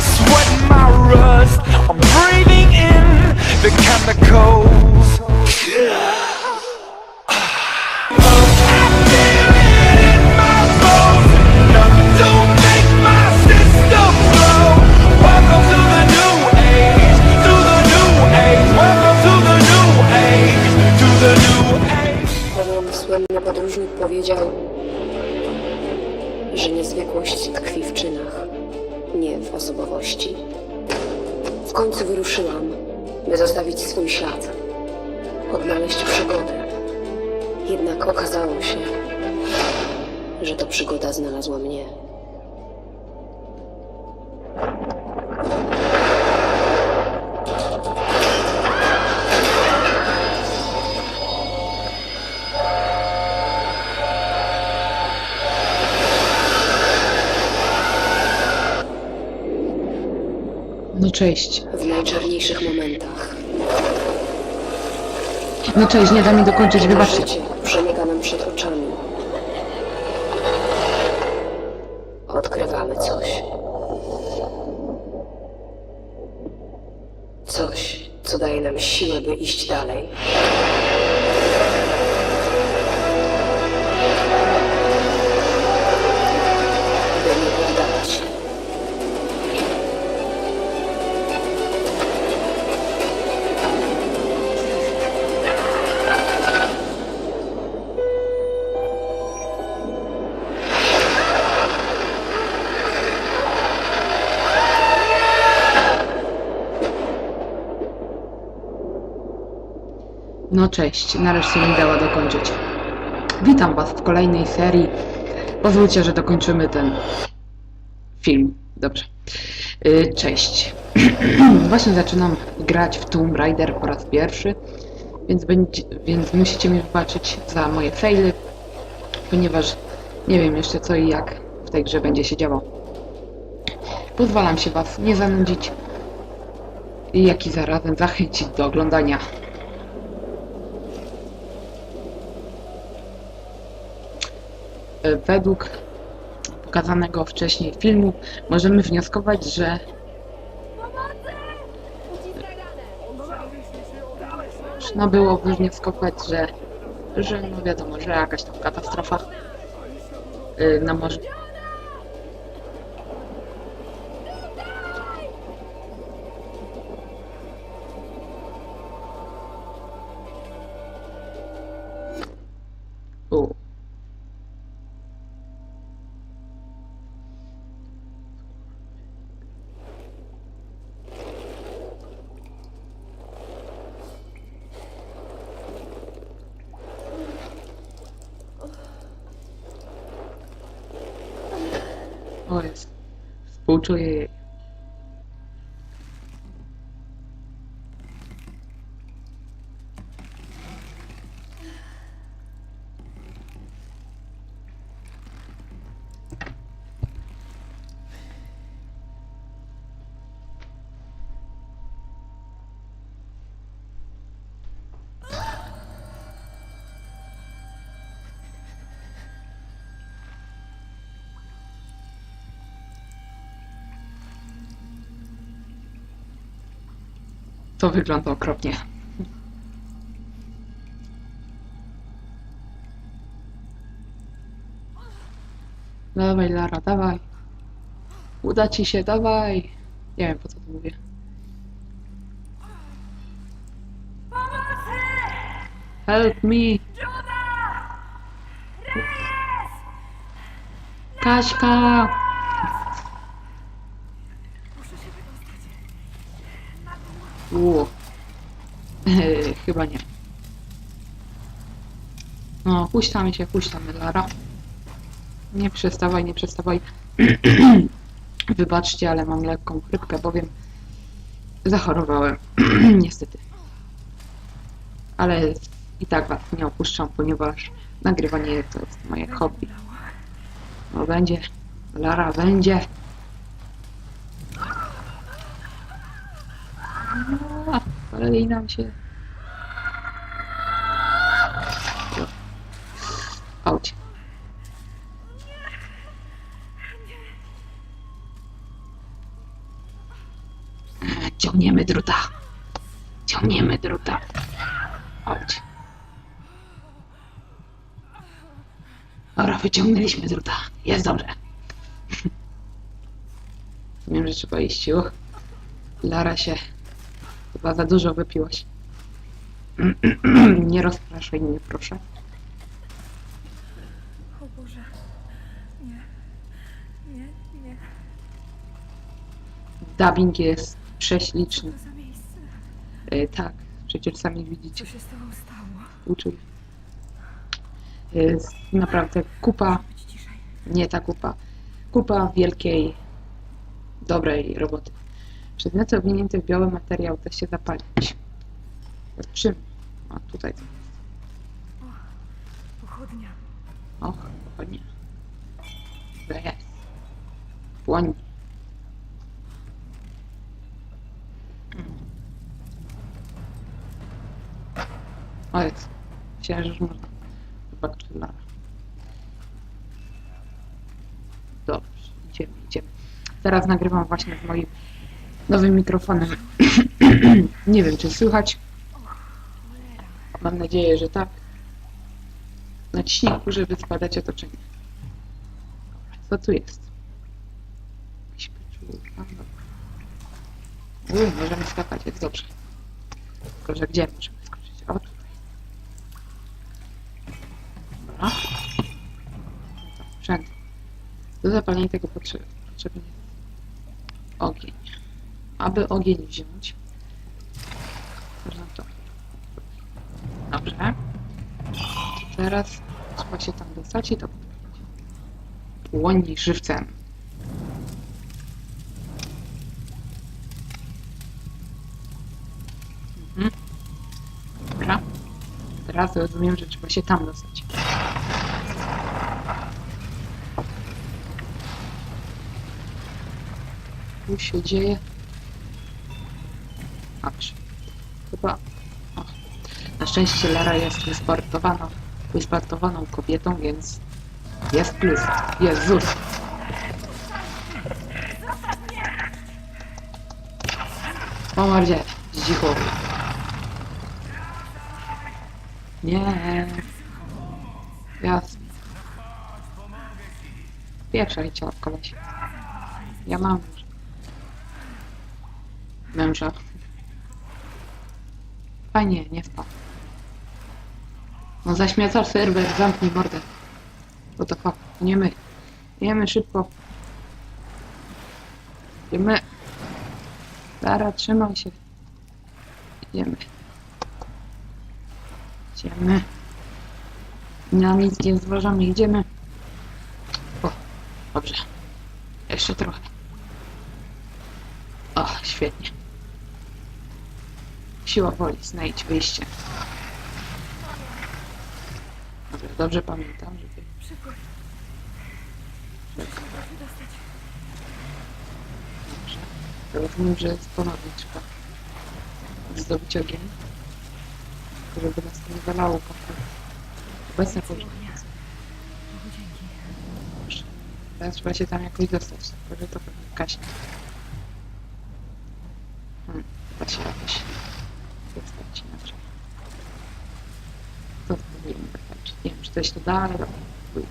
sweat and my rust. I'm breathing in the chemicals. Podróżnik powiedział, że niezwykłość tkwi w czynach, nie w osobowości. W końcu wyruszyłam, by zostawić swój ślad, odnaleźć przygodę. Jednak okazało się, że to przygoda znalazła mnie. Cześć. W najczarniejszych momentach No cześć, nie da mi dokończyć, wybaczcie. życie nam przed oczami. Odkrywamy coś. Coś, co daje nam siłę, by iść dalej. No cześć, nareszcie mi dała dokończyć. Witam Was w kolejnej serii. Pozwólcie, że dokończymy ten film. Dobrze. Yy, Cześć. Właśnie zaczynam grać w Tomb Raider po raz pierwszy, więc, będzie, więc musicie mi wybaczyć za moje faily, ponieważ nie wiem jeszcze co i jak w tej grze będzie się działo. Pozwalam się Was nie zanudzić jak i zarazem zachęcić do oglądania według pokazanego wcześniej filmu możemy wnioskować, że można było wywnioskować, że, że no wiadomo, że jakaś tam katastrofa y, na morzu. mucho de eh, To wygląda okropnie. Dawaj, Lara, dawaj. Uda ci się, dawaj. Nie wiem, po co to mówię. Help me! Kaśka! Ło. Chyba nie. No, puściamy się, puściamy, Lara. Nie przestawaj, nie przestawaj. Wybaczcie, ale mam lekką chrypkę, bowiem zachorowałem. Niestety. Ale i tak was nie opuszczam, ponieważ nagrywanie to jest moje hobby. No będzie. Lara będzie. A, Kolej nam się. Auć. Ciągniemy druta. Ciągniemy druta. Chodź. Dobra, wyciągnęliśmy druta. Jest dobrze. Wiem, że trzeba iść. Uch. Lara się chyba za dużo wypiłaś. nie rozpraszaj mnie, proszę. O Boże. Nie. Nie, nie. Dubbing jest prześliczny. Co za miejsce? E, tak, przecież sami widzicie. Co się z tobą stało? Uczył. Jest naprawdę kupa, Być ciszej. nie ta kupa, kupa wielkiej, dobrej roboty. Przedmioty owinięte w biały materiał da się zapalić. Czym? A tutaj. Pochodnia. Och, pochodnie. Jest. Płoń. O jest. Myślałem, że już można. Chyba Lara. Dobrze, idziemy, idziemy. Teraz nagrywam właśnie z moim nowym mikrofonem. Nie wiem, czy słychać. Mam nadzieję, że tak. Naciśnij górę, by zbadać otoczenie. Co tu jest? Jakiś możemy skakać, jest dobrze. Tylko, że gdzie możemy skoczyć? O, tutaj. Dobra. Sprzęt. Do zapalenia tego potrzebny jest ogień. Aby ogień wziąć, można to. Dobrze. Teraz trzeba się tam dostać i to. Płoń żywcem. Mhm. Dobra. Teraz rozumiem, że trzeba się tam dostać. Tu się dzieje. Szczęście Lara jest wysportowaną, wysportowaną kobietą, więc jest plus. Jezus! Po mordzie, zdzichu. Nie. Jasne. Pierwsza leciała w kolesie. Ja mam. Męża. Fajnie, nie wpadł. No zaśmiecasz serwer, zamknij mordę. What the fuck, nie my. Jemy szybko. Idziemy. Dara, trzymaj się. Idziemy. Idziemy. Na miejskie zważamy, idziemy. O, dobrze. Jeszcze trochę. O, świetnie. Siła woli, znajdź wyjście. Dobrze, pamiętam, żeby... Szybko. żeby Trzeba się dostać. Dobrze. Rozumiem, że ponownie trzeba zdobyć ogień, tylko żeby nas nie zalało kompletnie. Obecne poziom. Bogu dzięki. Dobrze. Teraz trzeba się tam jakoś dostać, tylko że to pewnie kaśnie. Hmm, da się jakoś dostać inaczej. To spróbujemy coś to da, dobra, spróbuję.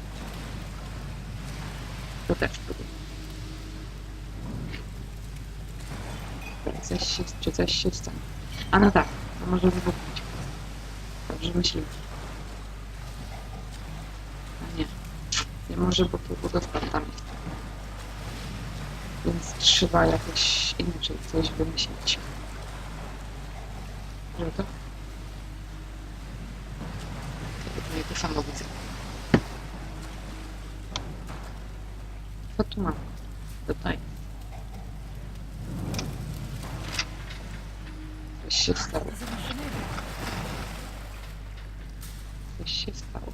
To też spróbuję. Dobra, Coś się, czy coś się stanie. A no tak, to może wybuchnąć. Dobrze myślimy. A nie. Nie może, bo tu wodospad tam. Więc trzeba jakoś inaczej coś wymyślić. Że to? To nie to samo widzę. Co tu mam? Tutaj. Coś się stało. Coś się stało.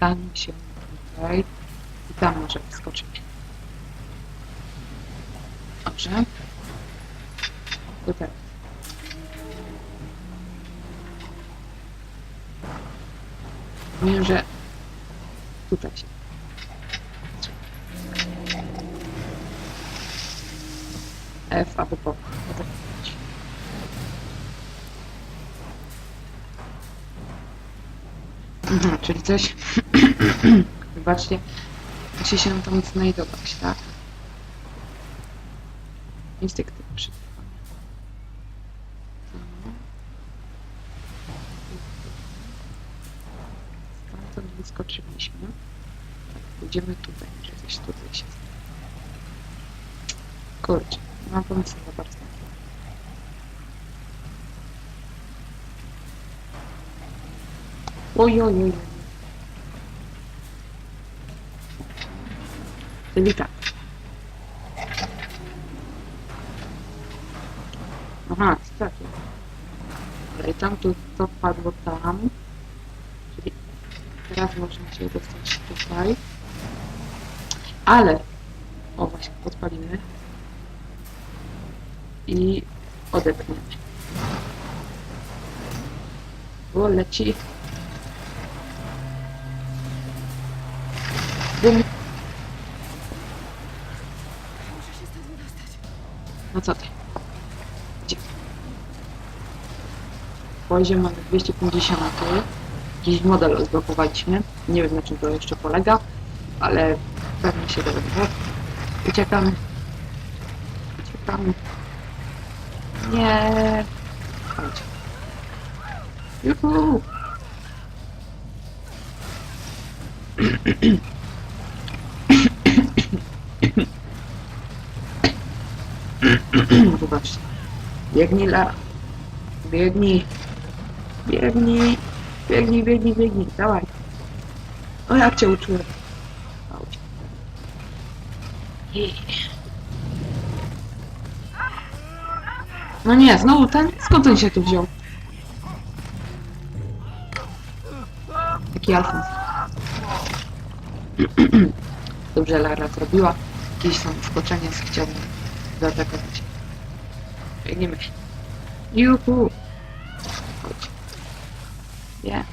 dostanie się tutaj i tam może wyskoczyć. Dobrze. Tutaj. Wiem, że tutaj się. F albo pop. Czyli coś. Wybaczcie, musi się nam tam znajdować, tak? Instynkty przetrwania. Stamtąd wyskoczyliśmy. Tak, pójdziemy tutaj, że coś tutaj się Kurczę, nie mam pomysłu za bardzo. Oj, oj, oj. oj. Czyli tak. Aha, stracił. Ale tam to, to padło tam. Czyli teraz można się dostać tutaj. Ale o właśnie, podpalimy i odepniemy. Bo leci. Bum. Muszę się stąd wydostać. No co ty? Gdzie? Poziom mamy 250. Jakiś model odblokowaliśmy. Nie wiem na czym to jeszcze polega, ale pewnie się dowiemy. Uciekamy. Uciekamy. Nie. Chodź. Juhu. Zobaczcie. Biegnij, Lara. Biegnij. Biegnij. Biegnij, biegnij, biegnij. Dawaj. O, jak cię uczyłem. No nie, znowu ten? Skąd on się tu wziął? Taki Alfons. Dobrze Lara zrobiła. Jakieś tam skoczenie chciałbym zaatakować. Biegniemy. Juhu! Chodź. Nie.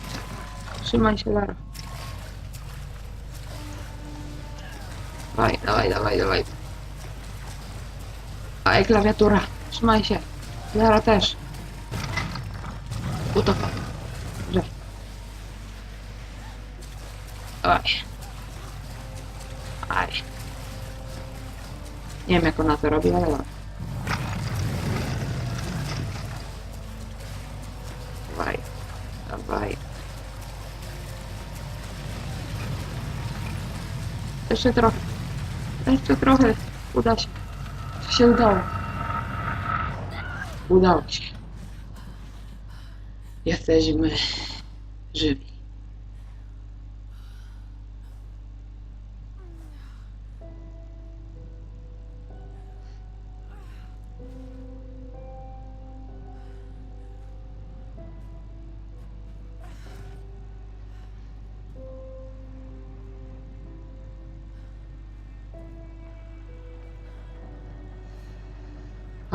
Trzymaj się, Lara. Dawaj, dawaj, dawaj, dawaj. Dawaj, klawiatura. Trzymaj się. Lara też. Utopa. Dobrze. Dawaj. Nie wiem jak ona to robi, ale dobra. Dawaj. Dawaj. Jeszcze trochę. Jeszcze trochę. Uda się. Się udało? Udało się. Jesteśmy żywi.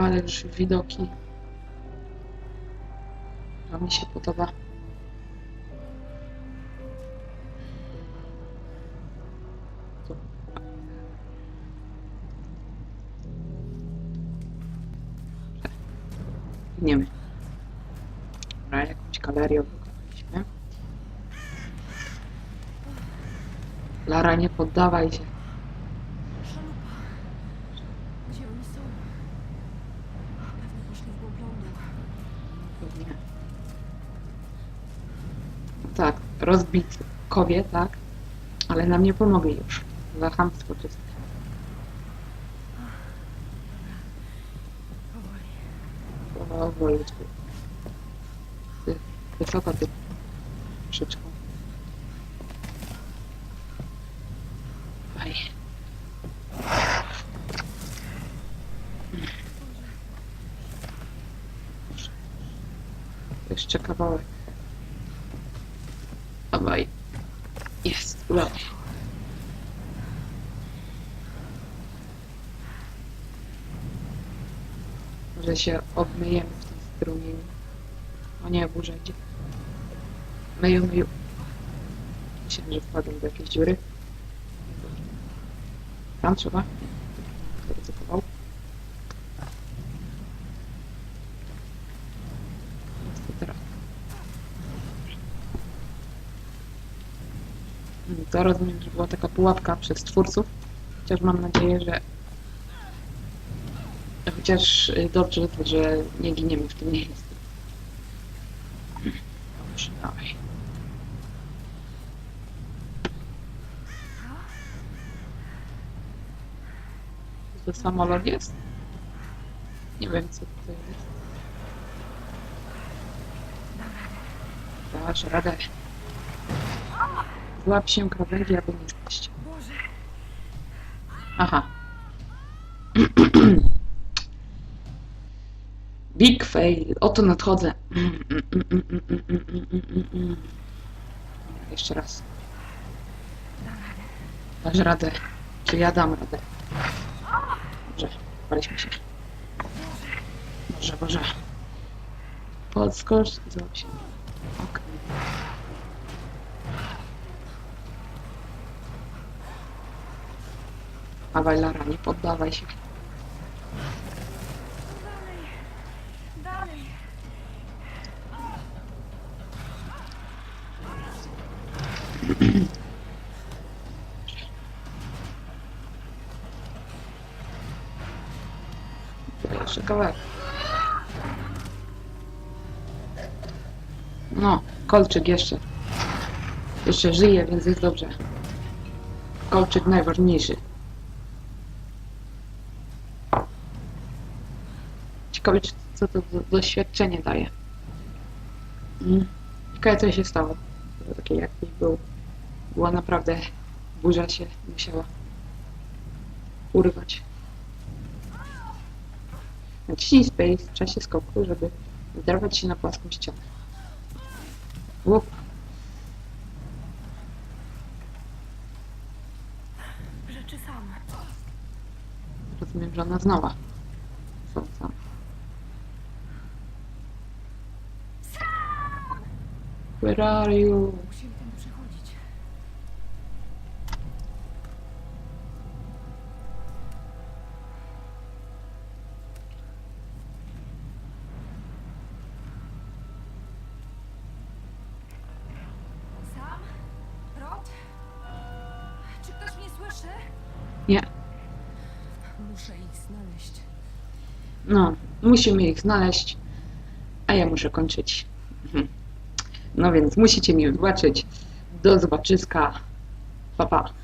Ale już widoki. To mi się podoba. Biegniemy. Dobra, jakąś galerię wykonaliśmy. Lara, nie poddawaj się. Gdzie oni są? Pewnie poszli w głąb lądu. Pewnie. Tak, tak? Ale nam nie pomogę już. Za chamstwo czyste. Powoli. Powolutku. Ty, wysoko ty. Jeszcze kawałek. Dawaj. Jest, udało. Może się obmyjemy w tym strumieniu. O nie, burza idzie. Myju, myju. Myślałem, że wpadłem do jakiejś dziury. Tam trzeba. Zaryzykował. Co teraz? Mm, To rozumiem, że była taka pułapka przez twórców. Chociaż mam nadzieję, że chociaż y, dobrze, że nie giniemy w tym miejscu. Dobrze. To samolot jest? Nie wiem, co to jest. Dasz radę. Złap się krawędzi, albo nie spaść. Aha. Big fail. Oto nadchodzę. Jeszcze raz. Dasz radę. Czy ja dam radę? Dobrze, paliśmy się. Boże, Boże. Podskocz, złap się. Okej. Dawaj Lara, nie poddawaj się. dalej, dalej. Jeszcze. No, kolczyk jeszcze. Jeszcze żyje, więc jest dobrze. Kolczyk najważniejszy. Ciekawe, co to do- doświadczenie daje. Mm. Ciekawe, co się stało. Takie jakbyś był. Była naprawdę burza się musiała urwać. Naciśnij space w czasie skoku, żeby wdrapać się na płaską ścianę. Łup. Rzeczy sam. Rozumiem, że ona znała. Co? Where are you? Musimy tędy przechodzić. Sam? Rod? Czy ktoś mnie słyszy? Nie. Muszę ich znaleźć. No, musimy ich znaleźć, a ja muszę kończyć. Mhm. No więc musicie mi wybaczyć. Do zobaczyska. Pa, pa.